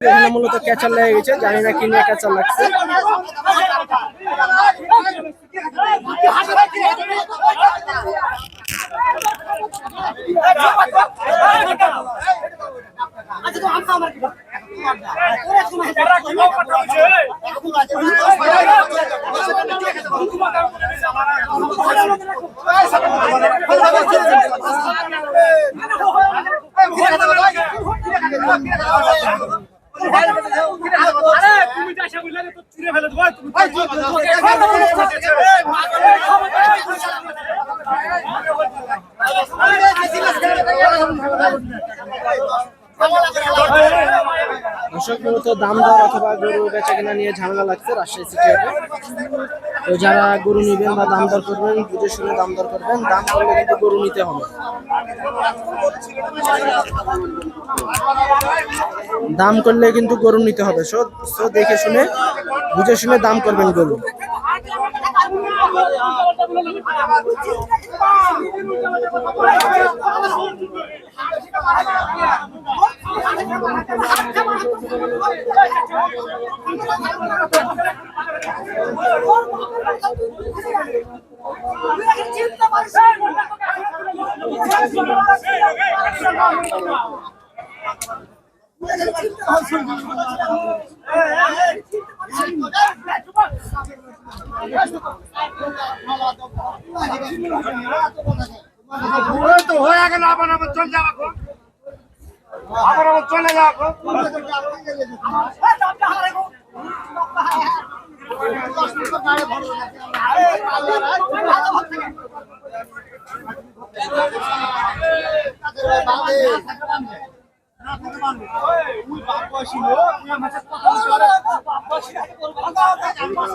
এখানে মূলত ক্যাচার লেগে গেছে জানি না কি নিয়ে ক্যাচার লাগছে। বললে তো চুরে ফেলে দর্শক, মূলত দাম দর অথবা গরু বেচা কেনা নিয়ে ঝামেলা লাগছে রাজশাহী সিটি তো যারা গরু নিবেন বা দাম দর করবেন, বুঝে শুনে দাম দর করবেন, দাম করলে কিন্তু গরু নিতে হবে। দাম করলে কিন্তু গরু নিতে হবে। সো সো দেখে শুনে, বুঝে শুনে দাম করবেন গরু। ওই তো হয়ে গেল আবার আবার চলে যাওয়া। আবার আবার চলে যাওয়া গো।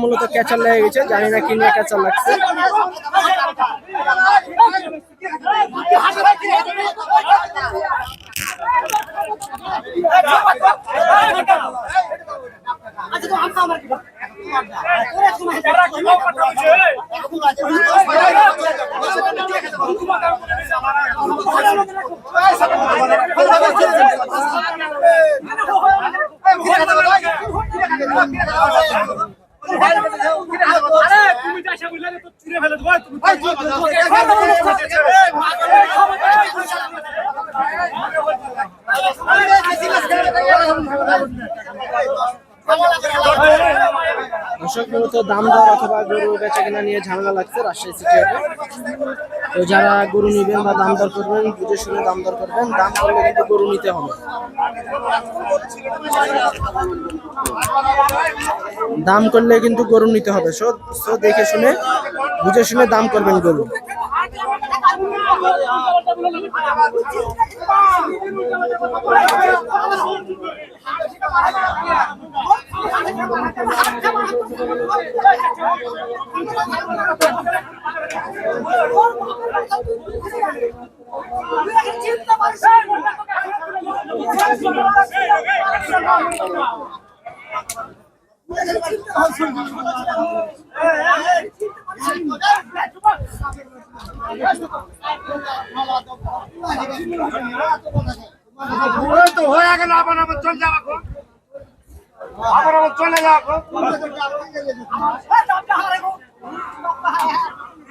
মূলত ক্যাচার লেগে গেছে জানি না কি নিয়ে ক্যাচার লাগছে তুমি যা সে বললে তো চুরে ফেলে দেবো তুমি দর্শক মূলত দাম অথবা গরু বেচা কেনা নিয়ে ঝামেলা লাগছে রাজশাহী সিটি তো যারা গরু নিবেন বা দাম দর করবেন বুঝে শুনে দাম দর করবেন দাম করলে কিন্তু গরু নিতে হবে দাম করলে কিন্তু গরু নিতে হবে সো সো দেখে শুনে বুঝে শুনে দাম করবেন গরু তো হয়ে গেল আবার আবার চলে যাওয়া। আবার আবার চলে যাওয়া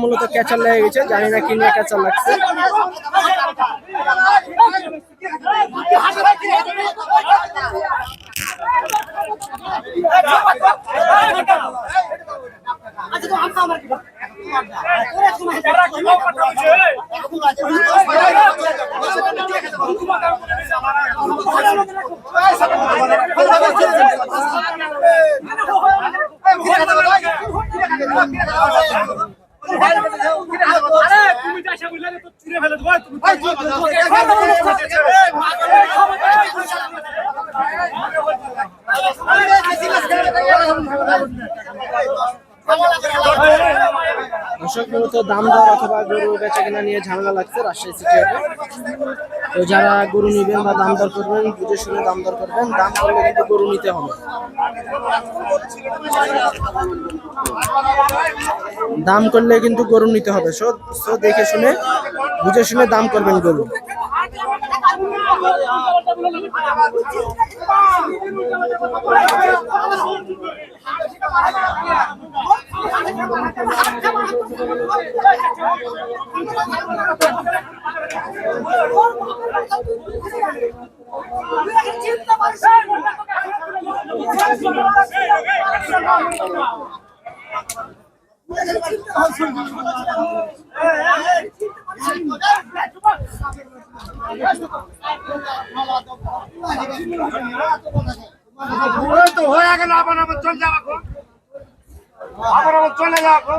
মূলত ক্যাচার লেগে গেছে। জানি না কি নিয়ে ক্যাচার লাগছে। তুমি যা সব বললে তো ছিঁড়ে ফেলে দেবো তুমি দাম দর অথবা গরু নিয়ে ঝামেলা লাগছে যারা গরু নিবেন বা দাম দর করবেন দাম দর করবেন দাম করলে কিন্তু গরু নিতে হবে দাম করলে কিন্তু গরু নিতে হবে সো সো দেখে শুনে বুঝে শুনে দাম করবেন গরু Gracias. ওই তো হয়ে গেল আবার আবার চল যাও এখন যাও এখন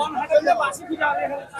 আমার।